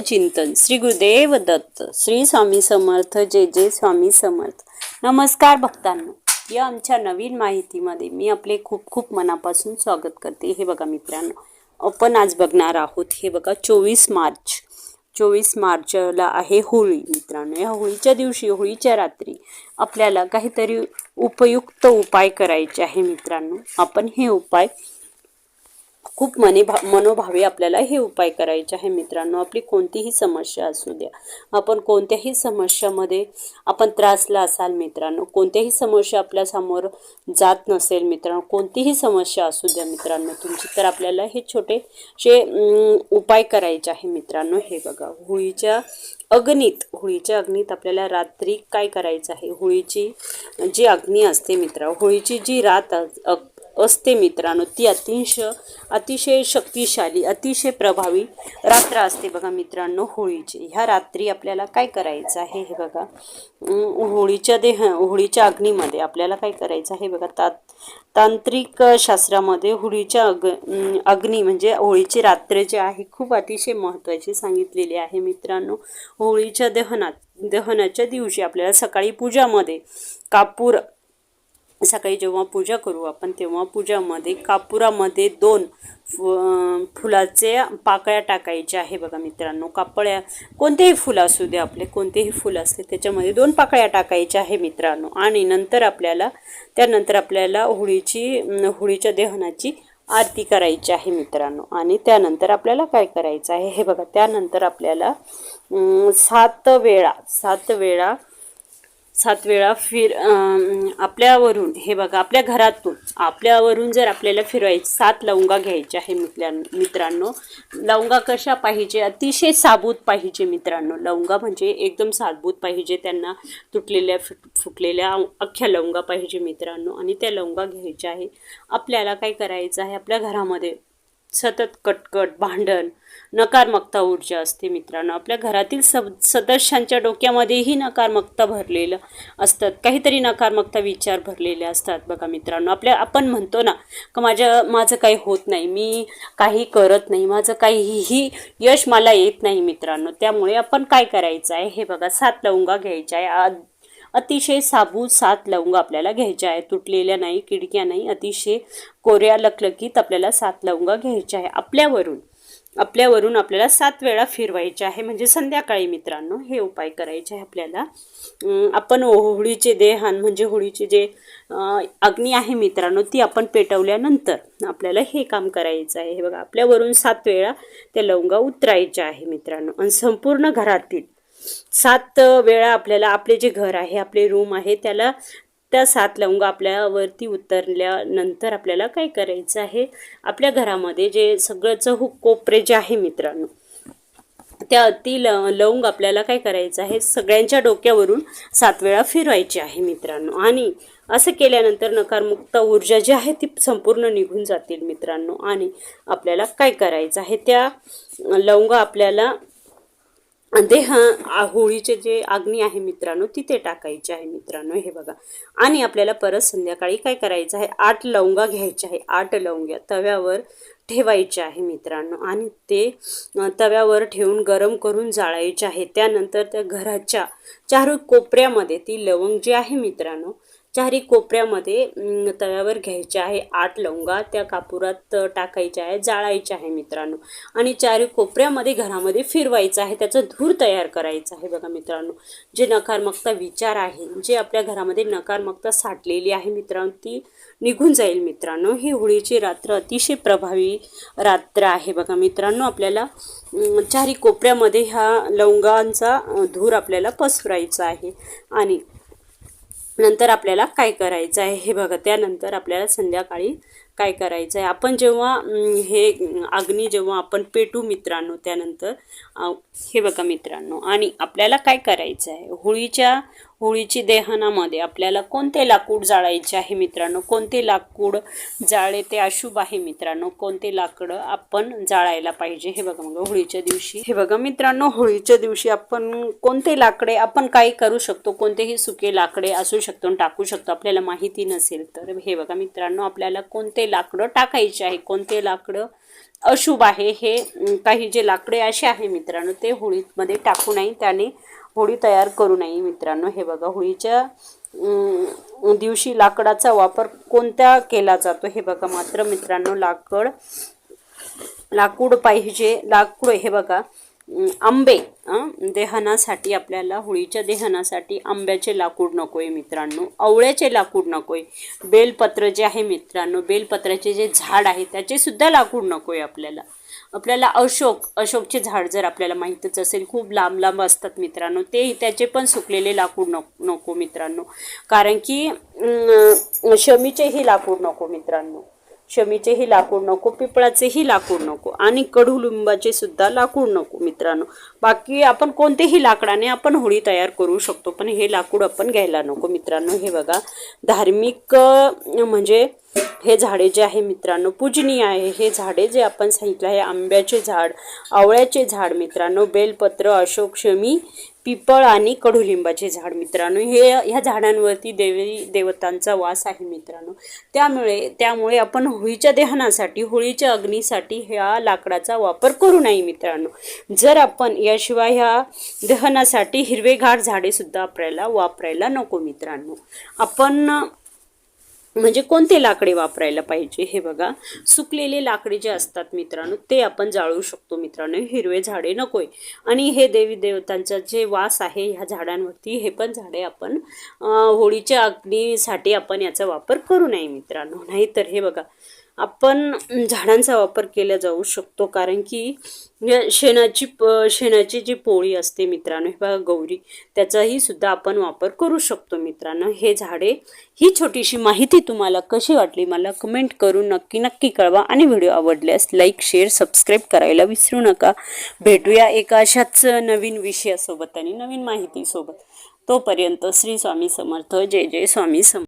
चिंतन श्री गुरुदेव दत्त श्री स्वामी समर्थ जे जे स्वामी समर्थ. नमस्कार भक्तांनो. या आमच्या नवीन माहितीमध्ये मी आपले खूप खूप मनापासून स्वागत करते. हे बघा मित्रांनो आपण आज बघणार आहोत हे बघा चोवीस मार्च. चोवीस मार्चला आहे होळी मित्रांनो. या होळीच्या दिवशी होळीच्या रात्री आपल्याला काहीतरी उपयुक्त उपाय करायचे आहे मित्रांनो. आपण हे उपाय खूप मने भा मनोभावे आपल्याला हे उपाय करायचे आहे मित्रांनो. आपली कोणतीही समस्या असू द्या. आपण कोणत्याही समस्यामध्ये आपण त्रासला असाल मित्रांनो. कोणत्याही समस्या आपल्यासमोर जात नसेल मित्रांनो. कोणतीही समस्या असू द्या मित्रांनो तुमची. तर आपल्याला हे छोटे जे उपाय करायचे आहे मित्रांनो. हे बघा होळीच्या अग्नीत होळीच्या अग्नीत आपल्याला रात्री काय करायचं आहे? होळीची जी अग्नी असते मित्र होळीची जी रात असते मित्रांनो. ती अतिशय अतिशय शक्तिशाली अतिशय प्रभावी रात्र असते बघा मित्रांनो होळीची. ह्या रात्री आपल्याला काय करायचं आहे हे बघा. होळीच्या देह होळीच्या अग्नीमध्ये आपल्याला काय करायचं आहे बघा. तात तांत्रिक शास्त्रामध्ये होळीच्या अग अग्नी म्हणजे होळीची रात्र जे आहे खूप अतिशय महत्त्वाची सांगितलेली आहे मित्रांनो. होळीच्या दहनात दहनाच्या दिवशी आपल्याला सकाळी पूजामध्ये कापूर सकाळी जेव्हा पूजा करू आपण तेव्हा पूजामध्ये कापुरामध्ये दोन फु फुलाचे पाकळ्या टाकायच्या आहे बघा मित्रांनो. कापळ्या कोणतेही फुलं असू दे आपले कोणतेही फुलं असते त्याच्यामध्ये दोन पाकळ्या टाकायच्या आहे मित्रांनो. आणि नंतर आपल्याला त्यानंतर आपल्याला होळीची होळीच्या दहनाची आरती करायची आहे मित्रांनो. आणि त्यानंतर आपल्याला काय करायचं आहे हे बघा त्यानंतर आपल्याला सात वेळा सात वेळा सात वेळा फिर आपल्यावरून हे बघा आपल्या घरातून आपल्यावरून जर आपल्याला फिरवायचे सात लवंगा घ्यायच्या आहे मित्रा मित्रांनो. लवंगा कशा पाहिजे? अतिशय साबूत पाहिजे मित्रांनो. लवंगा म्हणजे एकदम साबूत पाहिजे त्यांना. तुटलेल्या फुट फुटलेल्या अख्ख्या लवंगा पाहिजे मित्रांनो. आणि त्या लवंगा घ्यायच्या आहे. आपल्याला काय करायचं आहे? आपल्या घरामध्ये सतत कटकट भांडण नकारात्मकता ऊर्जा असते मित्रांनो. आपल्या घरातील सब सदस्यांच्या डोक्यामध्येही नकारात्मकता भरलेलं असतात. काहीतरी नकारात्मकता विचार भरलेले असतात बघा मित्रांनो. आपल्या आपण म्हणतो ना का माझ्या माझं काही होत नाही मी काही करत नाही माझं काहीही यश मला येत नाही मित्रांनो. त्यामुळे आपण काय करायचं आहे? हे बघा सात लवंगा घ्यायच्या आहे. आ- अतिशय साबू सात लवंग आपल्याला घ्यायच्या आहे तुटलेल्या नाही किडक्या नाही अतिशय कोऱ्या लकलकीत आपल्याला सात लवंग घ्यायच्या आहे. आपल्यावरून आपल्यावरून आपल्याला सात वेळा फिरवायचे आहे. म्हणजे संध्याकाळी मित्रांनो हे उपाय करायचे आहे आपल्याला. आपण होळीचे देहान म्हणजे होळीचे जे अग्नी आहे मित्रांनो ती आपण पेटवल्यानंतर आपल्याला हे काम करायचं आहे. हे बघा आपल्यावरून सात वेळा त्या लवंगा उतरायच्या आहे मित्रांनो. आणि संपूर्ण घरातील सात वेळा आपल्याला आपले जे घर आहे आपले रूम आहे त्याला त्या सात लवंग आपल्यावरती उतरल्यानंतर आपल्याला काय करायचं आहे? आपल्या घरामध्ये जे सगळं चहू कोपरे जे आहे मित्रांनो त्या ती ल लवंग आपल्याला काय करायचं आहे? सगळ्यांच्या डोक्यावरून सात वेळा फिरवायची आहे मित्रांनो. आणि असं केल्यानंतर नकारमुक्त ऊर्जा जी आहे ती संपूर्ण निघून जातील मित्रांनो. आणि आपल्याला काय करायचं आहे? त्या लवंग आपल्याला ते होळीचे जे अग्नी आहे मित्रांनो तिथे टाकायचे आहे मित्रांनो हे बघा. आणि आपल्याला परत संध्याकाळी काय करायचं आहे? आठ लवंगा घ्यायच्या आहे आठ लवंग्या तव्यावर ठेवायचे आहे मित्रांनो. आणि ते तव्यावर ठेवून गरम करून जाळायचे आहे. त्यानंतर त्या घराच्या चार कोपऱ्यामध्ये ती लवंग जी आहे मित्रांनो चारी कोपऱ्यामध्ये तव्यावर घ्यायचे आहे. आठ लवंगा त्या कापुरात टाकायच्या आहे जाळायच्या आहे मित्रांनो. आणि चारी कोपऱ्यामध्ये घरामध्ये फिरवायचं आहे त्याचं धूर तयार करायचं आहे बघा मित्रांनो. जे नकारात्मकता विचार आहे जे आपल्या घरामध्ये नकारात्मकता साठलेली आहे मित्रांनो ती निघून जाईल मित्रांनो. ही होळीची रात्र अतिशय प्रभावी रात्र आहे बघा मित्रांनो. आपल्याला चारी कोपऱ्यामध्ये ह्या लवंगांचा धूर आपल्याला पसरायचा आहे. आणि नंतर आपल्याला काय करायचं आहे हे बघा. त्यानंतर आपल्याला संध्याकाळी काय करायचं आहे आपण जेव्हा हे अग्नी जेव्हा आपण पेटू मित्रांनो त्यानंतर हे बघा मित्रांनो आणि आपल्याला काय करायचं आहे होळीच्या होळीची दहनामध्ये आपल्याला कोणते लाकूड जाळायचे आहे मित्रांनो? कोणते लाकूड जाळे ते अशुभ आहे मित्रांनो? कोणते लाकडं आपण जाळायला पाहिजे? हे बघा मग होळीच्या दिवशी. हे बघा मित्रांनो होळीच्या दिवशी आपण कोणते लाकडे आपण काय करू शकतो? कोणतेही सुके लाकडे असू शकतो आणि टाकू शकतो. आपल्याला माहिती नसेल तर. हे बघा मित्रांनो आपल्याला कोणते लाकडं टाकायचे आहे कोणते लाकडं अशुभ आहे हे काही जे लाकडे असे आहे मित्रांनो ते होळीमध्ये टाकू नये त्याने होळी तयार करू नये मित्रांनो. हे बघा होळीच्या दिवशी लाकडाचा वापर कोणत्या केला जातो? हे बघा मात्र मित्रांनो लाकड लाकूड पाहिजे लाकूड हे बघा आंबे दहनासाठी आपल्याला होळीच्या दहनासाठी आंब्याचे लाकूड नको आहे मित्रांनो. आवळ्याचे लाकूड नको आहे बेलपत्र जे आहे मित्रांनो बेलपत्राचे जे झाड आहे त्याचेसुद्धा लाकूड नको आहे आपल्याला. आपल्याला अशोक अशोकचे झाड जर आपल्याला माहीतच असेल खूप लांब लांब असतात मित्रांनो ते त्याचे पण सुकलेले लाकूड नको नको मित्रांनो. कारण की शमीचे शमीचेही लाकूड नको मित्रांनो. शमीचेही लाकूड नको पिपळाचेही लाकूड नको आणि कडुलिंबाचे सुद्धा लाकूड नको मित्रांनो. बाकी आपण कोणतेही लाकडाने आपण होळी तयार करू शकतो पण हे लाकूड आपण घ्यायला नको मित्रांनो. हे बघा धार्मिक म्हणजे हे झाडे जे आहे मित्रांनो पूजनीय आहे. हे झाडे जे आपण सांगितलं आहे आंब्याचे झाड आवळ्याचे झाड मित्रांनो बेलपत्र अशोक शमी पिपळ आणि कडुलिंबाचे झाड मित्रांनो. हे ह्या झाडांवरती देवी देवतांचा वास आहे मित्रांनो. त्यामुळे त्यामुळे आपण होळीच्या दहनासाठी होळीच्या अग्नीसाठी ह्या लाकडाचा वापर करू नये मित्रांनो. जर आपण याशिवाय ह्या दहनासाठी हिरवेगार झाडेसुद्धा आपल्याला वापरायला नको मित्रांनो. आपण म्हणजे कोणते लाकडे वापरायला पाहिजे? हे बघा. सुकलेले लाकडे जे असतात मित्रांनो ते आपण जाळू शकतो मित्रांनो. हिरवे झाडे नकोय. आणि हे देवी देवतांचा जे वास आहे ह्या झाडांवरती हे पण झाडे आपण होळीच्या अग्नीसाठी आपण याचा वापर करू नये मित्रांनो. नाहीतर हे बघा आपण झाडांचा वापर केला जाऊ शकतो. कारण की या शेणाची प शेणाची जी पोळी असते मित्रांनो हे बघा गौरी त्याचाही सुद्धा आपण वापर करू शकतो मित्रांनो. हे झाडे ही छोटीशी माहिती तुम्हाला कशी वाटली मला कमेंट करून नक्की नक्की कळवा. आणि व्हिडिओ आवडल्यास लाईक शेअर सबस्क्राईब करायला विसरू नका. भेटूया एका अशाच नवीन विषयासोबत आणि नवीन माहितीसोबत. तोपर्यंत श्री स्वामी समर्थ. जय जय स्वामी समर्थ